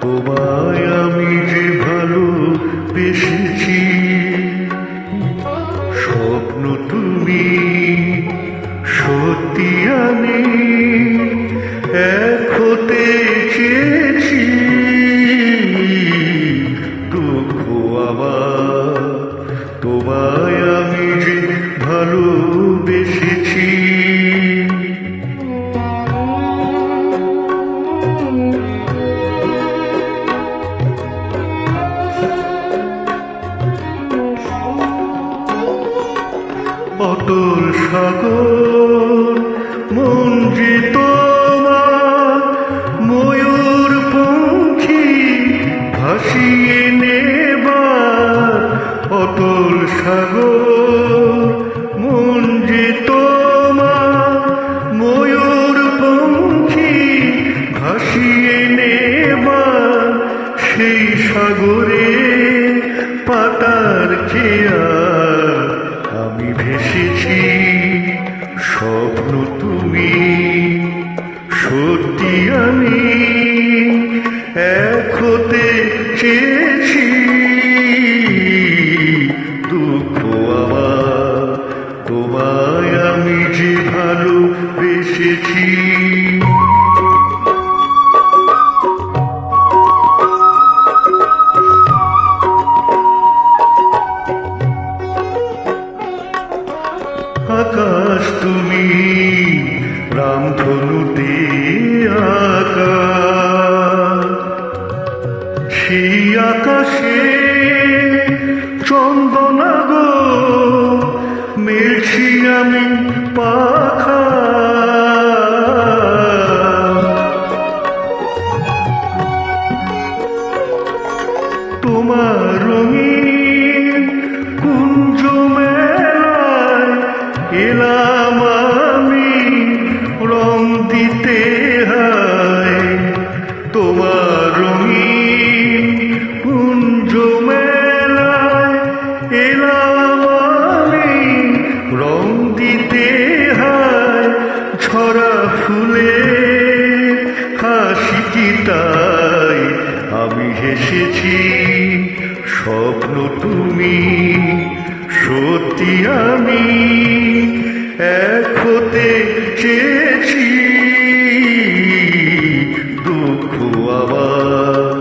তোমায় আমি যে ভালো বেসেছি তোমায় আমি যে ভালোবেসেছি। অটল সাগর ময়ূর ভাসিয়ে সেই সাগরে পাতার আমি ভেসেছি সত্যি আমি এক হতে চেয়েছি। তুমি রামধনুতে আকা। সেই আকাশে চন্দনা গো মেলছি আমি পাখা। তোমার রঙিন রঙিন কুঞ্জ মেলায় এলাম রং দিতে হয় ছড়া হাসি তাই আমি হেসেছি, স্বপ্ন তুমি, সত্যি আমি এক হতে চেয়েছি। love.